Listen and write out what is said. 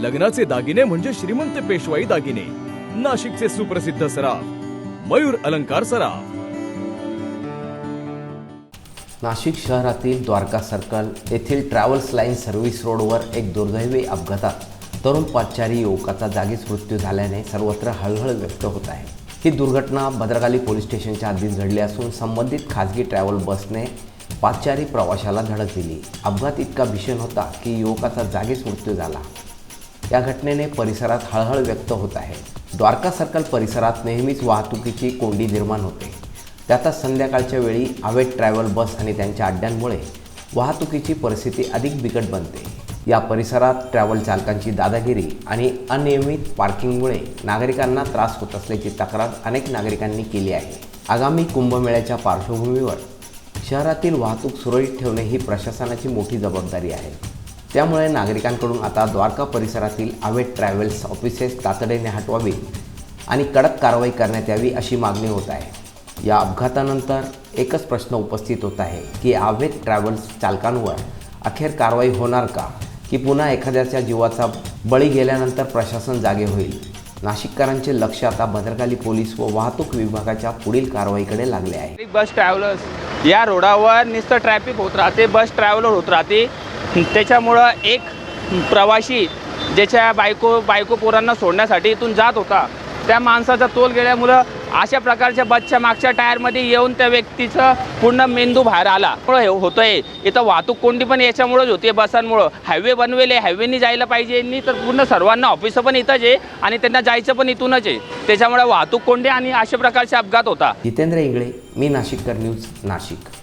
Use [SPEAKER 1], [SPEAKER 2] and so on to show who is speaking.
[SPEAKER 1] लग्नाचे दागिने म्हणजे श्रीमंत पेशवाई दागिने. नाशिकचे सुप्रसिद्ध सराफ मयूर अलंकार सराफ.
[SPEAKER 2] नाशिक शहरातील द्वारका सर्कल येथील ट्रॅव्हल्स लाईन सर्व्हिस रोडवर एक दुर्दैवी अपघातात तरुण पाचारी युवकाचा जागीच मृत्यू झाल्याने सर्वत्र हळहळ व्यक्त होत आहे. ही दुर्घटना भद्रकाली पोलीस स्टेशनच्या हद्दीत घडली असून संबंधित खाजगी ट्रॅव्हल बसने पाचारी प्रवाशाला धडक दिली. अपघात इतका भीषण होता की युवकाचा जागीच मृत्यू झाला. या घटनेने परिसरात हळहळ व्यक्त होत आहे. द्वारका सर्कल परिसरात नेहमीच वाहतुकीची कोंडी निर्माण होते. त्यातच संध्याकाळच्या वेळी अवैध ट्रॅव्हल बस आणि त्यांच्या अड्ड्यांमुळे वाहतुकीची परिस्थिती अधिक बिकट बनते. या परिसरात ट्रॅव्हल चालकांची दादागिरी आणि अनियमित पार्किंगमुळे नागरिकांना त्रास होत असल्याची तक्रार अनेक नागरिकांनी केली आहे. आगामी कुंभमेळ्याच्या पार्श्वभूमीवर शहरातील वाहतूक सुरळीत ठेवणे ही प्रशासनाची मोठी जबाबदारी आहे. त्यामुळे नागरिकांकडून आता द्वारका परिसरातील अवैध ट्रॅव्हल्स ऑफिसेस तातडीने हटवावी आणि कडक कारवाई करण्यात यावी अशी मागणी होत आहे. या अपघातानंतर एकच प्रश्न उपस्थित होत आहे की अवैध ट्रॅव्हल्स चालकांवर अखेर कारवाई होणार का? की पुन्हा एखाद्याच्या जीवाचा बळी गेल्यानंतर प्रशासन जागे होईल? नाशिककरांचे लक्ष आता भद्रकाली पोलीस व वाहतूक विभागाच्या पुढील कारवाईकडे लागले आहे.
[SPEAKER 3] बस ट्रॅव्हलर्स या रोडावर नुसतं ट्रॅफिक होत राहते बस ट्रॅव्हलर होत राहते. त्याच्यामुळं एक प्रवासी ज्याच्या बायको बायको पोरांना सोडण्यासाठी इथून जात होता. त्या माणसाचा तोल गेल्यामुळं अशा प्रकारच्या बसच्या मागच्या टायरमध्ये येऊन त्या व्यक्तीचं पूर्ण मेंदू बाहेर आला. त्यामुळं हे होतंय. इथं वाहतूक कोंडी पण याच्यामुळंच होते बसांमुळं. हायवे बनवेले हायवेनी जायला पाहिजे. यांनी तर पूर्ण सर्वांना ऑफिसं पण इथंच आहे आणि त्यांना जायचं पण इथूनच आहे. त्याच्यामुळे वाहतूक कोंडी आणि अशा प्रकारचे अपघात होता.
[SPEAKER 2] जितेंद्र इंगळे मी नाशिककर न्यूज नाशिक.